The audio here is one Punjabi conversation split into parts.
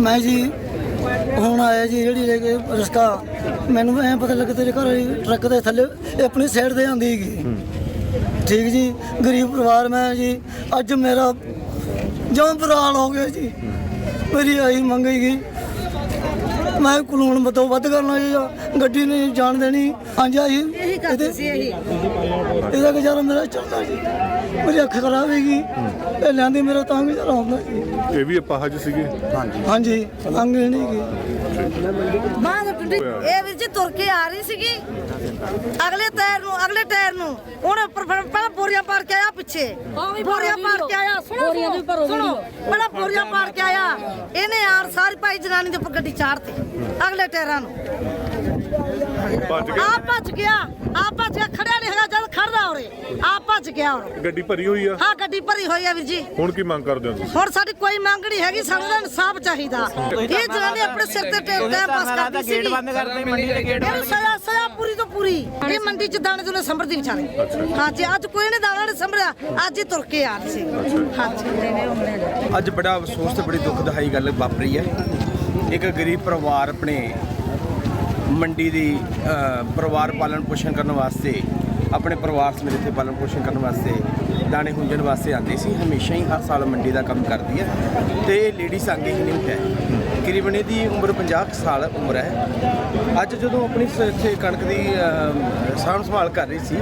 ਮੈਂ ਜੀ ਹੁਣ ਆਇਆ ਜੀ ਜਿਹੜੀ ਲੈ ਕੇ ਰਸਤਾ। ਮੈਨੂੰ ਐ ਪਤਾ ਲੱਗਾ ਤੇਰੇ ਘਰ ਵਾਲੀ ਟਰੱਕ ਦੇ ਥੱਲੇ ਇਹ ਆਪਣੀ ਸਾਈਡ ਤੇ ਆਂਦੀ ਹੈਗੀ। ਠੀਕ ਜੀ ਗਰੀਬ ਪਰਿਵਾਰ ਮੈਂ ਜੀ ਅੱਜ ਮੇਰਾ ਜਮਾਂ ਬਰਾਲ ਹੋ ਗਿਆ ਜੀ। ਮੇਰੀ ਆਈ ਮੰਗੀ ਗਈ ਮੈਂ ਕਾਨੂੰਨ ਬਤੋਂ ਵੱਧ ਕਰਨਾ ਜੀ ਗੱਡੀ ਨਹੀਂ ਜਾਣ ਦੇਣੀ। ਹਾਂਜੀ ਆਈ ਇਹੀ ਕਰਦੇ ਸੀ ਇਹੀ। ਇਹਦਾ ਗੁਜ਼ਾਰਾ ਮੇਰਾ ਚੱਲਦਾ ਜੀ। ਮੇਰੀ ਅੱਖ ਖਰਾਬ ਹੈਗੀ। ਇਹ ਲੈਂਦੀ ਮੇਰਾ ਤਾਂ ਗੁਜ਼ਾਰਾ ਹੁੰਦਾ ਜੀ। ਇਹ ਵੀ ਅਪਾਹਜ ਸੀਗੇ? ਹਾਂਜੀ। ਅੰਗ ਨਹੀਂ ਗਈ ਬਾਹਰ ਤੋਂ ਟੁੱਟੀ ਇਹ ਵੀਰ ਜੀ ਤੁਰ ਕੇ ਆ ਰਹੀ ਸੀਗੀ। ਅਗਲੇ ਟਾਇਰ ਨੂੰ ਅਗਲੇ ਟਾਇਰ ਨੂੰ। ਉਹਨੇ ਪਹਿਲਾਂ ਬੋਰੀਆਂ ਪਾਰ ਕੇ ਆਇਆ ਪਿੱਛੇ। ਬੋਰੀਆਂ ਪਾਰ ਕੇ ਆਇਆ ਸੁਣੋ ਬੋਰੀਆਂ ਦੇ ਭਰੋ ਸੁਣੋ ਪਹਿਲਾਂ ਬੋਰੀਆਂ ਪਾਰ ਕੇ ਆਇਆ। ਭਾਈ ਜਨਾਨੀ ਦੇ ਉੱਪਰ ਗੱਡੀ ਚਾੜਤੀ। ਅਗਲੇ ਟਾਇਰਾਂ ਨੂੰ। ਭੱਜ ਆ ਭੱਜ ਗਿਆ। ਆ ਭੱਜ ਗਿਆ। ਖੜਿਆ ਨਹੀਂ ਹੈਗਾ ਜਦ ਖੜਦਾ ਉਰੇ। ਆ ਭੱਜ ਗਿਆ ਹੁਣ ਗੱਡੀ ਭਰੀ ਹੋਈ ਆ? ਹਾਂ ਗੱਡੀ ਭਰੀ ਹੋਈ ਆ ਵੀਰ ਜੀ। ਹੁਣ ਕੀ ਮੰਗ ਕਰਦੇ ਹੋ ਤੁਸੀਂ? ਹੁਣ ਸਾਡੀ ਕੋਈ ਮੰਗ ਨਹੀਂ ਹੈਗੀ ਸਾਨੂੰ ਤਾਂ ਇਨਸਾਫ ਚਾਹੀਦਾ। ਇਹ ਜਨਾਨੀ ਆਪਣੇ ਸਿਰ ਤੇ ਟਾਈਮ ਪਾਸ ਕਰਦੀ ਸੀ ਗੇਟ ਬੰਦ ਕਰਦੇ ਮੰਡੀ ਦੇ ਗੇਟ ਇਹਨੂੰ ਸਜ਼ਾ ਸਜ਼ਾ ਪੂਰੀ ਤੋਂ ਪੂਰੀ। ਇਹ ਮੰਡੀ ਚ ਦਾਣੇ ਦੁਨੇ ਸੰਭਰਦੀ ਵਿਚਾਰੇ। ਹਾਂ ਜੀ ਅੱਜ ਕੋਈ ਨੇ ਦਾਣਾ ਨਹੀਂ ਸੰਭਰਿਆ। ਅੱਜ ਹੀ ਤੁਰ ਕੇ ਆ ਰਹੀ ਸੀ। ਹਾਂ ਜੀ। ਅੱਜ ਬੜਾ ਅਫਸੋਸ ਤੇ ਬੜੀ ਦੁਖਦਾਈ ਗੱਲ ਵਾਪਰੀ ਹੈ। ਇੱਕ ਗਰੀਬ ਪਰਿਵਾਰ ਆਪਣੇ ਮੰਡੀ ਦੀ ਪਰਿਵਾਰ ਪਾਲਣ ਪੋਸ਼ਣ ਕਰਨ ਵਾਸਤੇ, ਆਪਣੇ ਪਰਿਵਾਰ ਸਮੇਤ ਇੱਥੇ ਪਾਲਣ ਪੋਸ਼ਣ ਕਰਨ ਵਾਸਤੇ ਦਾਣੇ ਹੁੰਜਣ ਵਾਸਤੇ ਆਉਂਦੇ ਸੀ। ਹਮੇਸ਼ਾ ਹੀ ਹਰ ਸਾਲ ਮੰਡੀ ਦਾ ਕੰਮ ਕਰਦੀ ਹੈ ਤੇ ਇਹ ਲੇਡੀ ਸੰਗੇ ਹੀ ਨਹੀਂ ਹੈ ਤਕਰੀਬਨ ਇਹਦੀ ਉਮਰ 50 ਕੁ ਸਾਲ ਉਮਰ ਹੈ। ਅੱਜ ਜਦੋਂ ਆਪਣੀ ਸ- ਇੱਥੇ ਕਣਕ ਦੀ ਅ, ਸਾਂਭ ਸੰਭਾਲ ਕਰ ਰਹੀ ਸੀ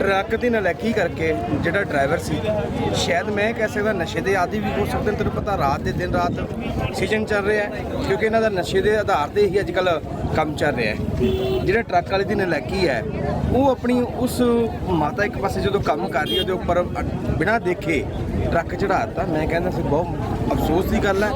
ਟਰੱਕ ਦੀ ਨਲੈਕੀ ਕਰਕੇ ਜਿਹੜਾ ਡਰਾਈਵਰ ਸੀ ਸ਼ਾਇਦ ਮੈਂ ਕਹਿ ਸਕਦਾ ਨਸ਼ੇ ਦੇ ਆਦੀ ਵੀ ਹੋ ਸਕਦੇ ਨੇ ਤੈਨੂੰ ਪਤਾ ਰਾਤ ਦੇ ਦਿਨ ਰਾਤ ਸੀਜ਼ਨ ਚੱਲ ਰਿਹਾ ਹੈ ਕਿਉਂਕਿ ਇਹਨਾਂ ਦਾ ਨਸ਼ੇ ਦੇ ਆਧਾਰ ਤੇ ਹੀ ਅੱਜ ਕੱਲ ਕੰਮ ਚੱਲ ਰਿਹਾ ਹੈ। ਜਿਹੜਾ ਟਰੱਕ ਵਾਲੇ ਦੀ ਨਲੈਕੀ ਹੈ ਉਹ ਆਪਣੀ ਉਸ ਮਾਤਾ ਇੱਕ ਪਾਸੇ ਜਦੋਂ ਕੰਮ ਕਰ ਰਹੀ ਹੈ ਉਹਦੇ ਉੱਪਰ ਬਿਨਾਂ ਦੇਖੇ ਟਰੱਕ ਚੜ੍ਹਾ ਦਿੱਤਾ। ਮੈਂ ਕਹਿੰਦਾ ਸੀ ਬਹੁਤ ਅਫਸੋਸ ਦੀ ਗੱਲ ਹੈ।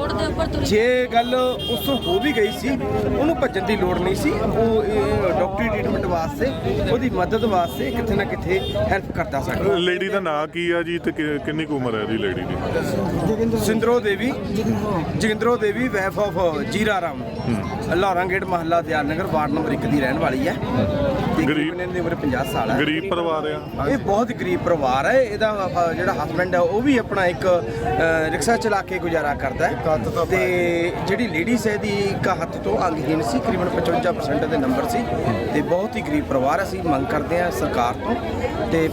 ਜੇ ਗੱਲ ਉਸ ਤੋਂ ਹੋ ਵੀ ਗਈ ਸੀ ਉਹਨੂੰ ਭੱਜਣ ਦੀ ਲੋੜ ਨਹੀਂ ਸੀ। ਉਹ ਇਹ ਡਾਕਟਰੀ ਟ੍ਰੀਟਮੈਂਟ ਵਾਸਤੇ ਉਹਦੀ ਮਦਦ ਵਾਸਤੇ ਕਿਤੇ ਨਾ ਕਿਤੇ ਹੈਲਪ ਕਰਦਾ ਸਕਦਾ ਲੇਡੀ ਦਾ ਨਾਂ ਕੀ ਆ ਜੀ ਤੇ ਕਿੰਨੀ ਕੁ ਉਮਰ ਹੈ ਇਹਦੀ lady the? ਸਿੰਦਰੋ Devi ਜਗਿੰਦਰੋ Devi ਵੈਫ of ਜੀਰਾ ਰਾਮ ਲਾਹੌਰਾਂ ਗੇਟ ਮਹੱਲਾ ਦਿਆਲ ਨਗਰ ਵਾਰਡ ਨੰਬਰ 1 ਦੀ ਰਹਿਣ ਵਾਲੀ ਹੈ। ਗਰੀਬ- ਤਕਰੀਬਨ ਇਹਦੀ ਉਮਰ 50 ਸਾਲ ਹੈ। ਗਰੀਬ ਪਰਿਵਾਰ ਆ। ਇਹ ਬਹੁਤ ਗਰੀਬ ਪਰਿਵਾਰ ਹੈ। ਇਹਦਾ ਜਿਹੜਾ ਹਸਬੰਡ ਹੈ ਉਹ ਵੀ ਆਪਣਾ ਇੱਕ ਰਿਕਸ਼ਾ ਚਲਾ ਕੇ ਗੁਜ਼ਾਰਾ ਕਰਦਾ ਹੈ। ਤੇ ਜਿਹੜੀ ਲੇਡੀਜ਼ ਹੈ ਦੀ ਇੱਕ ਹੱਥ ਤੋਂ ਅੰਗਹੀਨ ਸੀ ਤਕਰੀਬਨ 55% ਦੇ ਨੰਬਰ ਸੀ। ਤੇ ਬਹੁਤ ਹੀ ਗਰੀਬ ਪਰਿਵਾਰ ਅਸੀਂ ਮੰਗ ਕਰਦੇ ਹਾਂ ਸਰਕਾਰ ਤੋਂ ਤੇ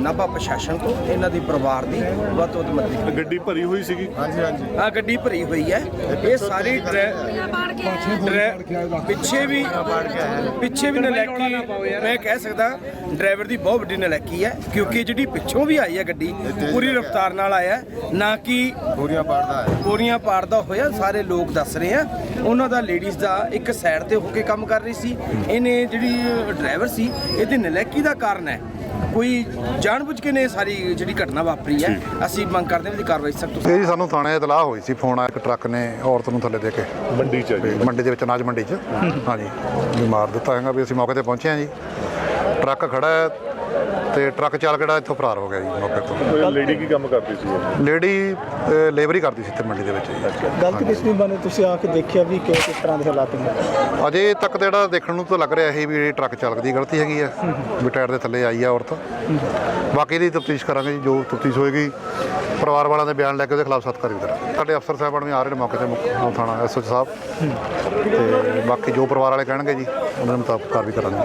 ਨਾਭਾ ਪ੍ਰਸ਼ਾਸਨ ਤੋਂ ਇਹਨਾਂ ਦੀ ਪਰਿਵਾਰ ਦੀ ਵੱਧ ਤੋਂ ਵੱਧ ਮਦਦ ਗੱਡੀ ਭਰੀ ਹੋਈ ਸੀਗੀ? ਆ ਗੱਡੀ ਭਰੀ ਹੋਈ ਹੈ। ਇਹ ਸਾਰੀ ਪਿੱਛੇ ਵੀ ਪਿੱਛੇ ਵੀ ਨਲੈਕੀ ਮੈਂ ਕਹਿ ਸਕਦਾ ਡਰਾਈਵਰ ਦੀ ਬਹੁਤ ਵੱਡੀ ਨਲੈਕੀ ਹੈ ਕਿਉਂਕਿ ਜਿਹੜੀ ਪਿੱਛੋਂ ਵੀ ਆਈ ਹੈ ਗੱਡੀ ਪੂਰੀ ਰਫ਼ਤਾਰ ਨਾਲ ਆਇਆ ਨਾ ਕਿ ਬੋਰੀਆਂ ਪਾੜਦਾ ਹੈ ਬੋਰੀਆਂ ਪਾੜਦਾ ਹੋਇਆ ਸਾਰੇ ਲੋਕ ਦੱਸ ਰਹੇ ਆ। ਉਹਨਾਂ ਦਾ ਲੇਡੀਜ਼ ਦਾ ਇੱਕ ਸਾਈਡ ਤੇ ਹੋ ਕੇ ਕੰਮ ਕਰ ਰਹੀ ਸੀ। ਇਹਨੇ ਜਿਹੜੀ ਡਰਾਈਵਰ ਸੀ ਇਹਦੀ ਨਲੈਕੀ ਦਾ ਕਾਰਨ ਹੈ। ਕੋਈ ਜਾਣਬੁੱਝ ਕੇ ਨੇ ਸਾਰੀ ਜਿਹੜੀ ਘਟਨਾ ਵਾਪਰੀ ਹੈ ਅਸੀਂ ਮੰਗ ਕਰਦੇ ਹਾਂ ਵੀ ਇਹਦੀ ਕਾਰਵਾਈ ਸਖਤ ਤੋਂ ਇਹ ਜੀ ਸਾਨੂੰ ਥਾਣੇ ਇਤਲਾਹ ਹੋਈ ਸੀ ਫੋਨ ਆਇਆ ਇੱਕ ਟਰੱਕ ਨੇ ਔਰਤ ਨੂੰ ਥੱਲੇ ਦੇ ਕੇ। ਮੰਡੀ ਚ ਜੀ। ਮੰਡੀ ਦੇ ਵਿੱਚ ਅਨਾਜ ਮੰਡੀ 'ਚ। ਹਾਂਜੀ। ਵੀ ਮਾਰ ਦਿੱਤਾ ਹੈਗਾ ਵੀ ਅਸੀਂ ਮੌਕੇ ਤੇ ਪਹੁੰਚੇ ਹਾਂ ਜੀ। ਟਰੱਕ ਖੜਾ ਹੈ ਤੇ ਟਰੱਕ ਚਾਲਕ ਜਿਹੜਾ ਇੱਥੋਂ ਫਰਾਰ ਹੋ ਗਿਆ ਜੀ ਮੌਕੇ ਤੋਂ। ਲੇਡੀ ਕੀ ਕੰਮ ਕਰਦੀ ਸੀ? ਲੇਡੀ ਲੇਬਰ ਹੀ ਕਰਦੀ ਸੀ ਇੱਥੇ ਮੰਡੀ ਦੇ ਵਿੱਚ ਜੀ। ਗਲਤ ਕਿਸ ਦੀ ਬਣੇ ਤੁਸੀਂ ਆ ਕੇ ਦੇਖਿਆ ਵੀ ਕਿ ਕਿਸ ਤਰ੍ਹਾਂ ਦੇ ਹਾਲਾਤ ਨੇ? ਅਜੇ ਤੱਕ ਤਾਂ ਜਿਹੜਾ ਦੇਖਣ ਨੂੰ ਤਾਂ ਲੱਗ ਰਿਹਾ ਇਹ ਵੀ ਇਹ ਟਰੱਕ ਚਾਲਕ ਦੀ ਗਲਤੀ ਹੈਗੀ ਹੈ ਵੀ ਟਾਇਰ ਦੇ ਥੱਲੇ ਆਈ ਆ ਔਰਤ। ਬਾਕੀ ਦੀ ਤਫਤੀਸ਼ ਕਰਾਂਗੇ ਜੀ ਜੋ ਤਫਤੀਸ਼ ਹੋਏਗੀ। ਪਰਿਵਾਰ ਵਾਲਿਆਂ ਦੇ ਬਿਆਨ ਲੈ ਕੇ ਉਹਦੇ ਖਿਲਾਫ ਸਖਤ ਕਾਰਵਾਈ ਕਰਾਂਗੇ। ਸਾਡੇ ਅਫਸਰ ਸਾਹਿਬਾਨ ਵੀ ਆ ਰਹੇ ਨੇ ਮੌਕੇ ਤੇ ਮੁੱਖ ਥਾਣਾ ਐਸਓ ਸਾਹਿਬ। ਤੇ ਬਾਕੀ ਜੋ ਪਰਿਵਾਰ ਵਾਲੇ ਕਹਿਣਗੇ ਜੀ ਉਹਨਾਂ ਦੇ ਮੁਤਾਬਕ ਕਾਰਵਾਈ ਕਰਾਂਗੇ।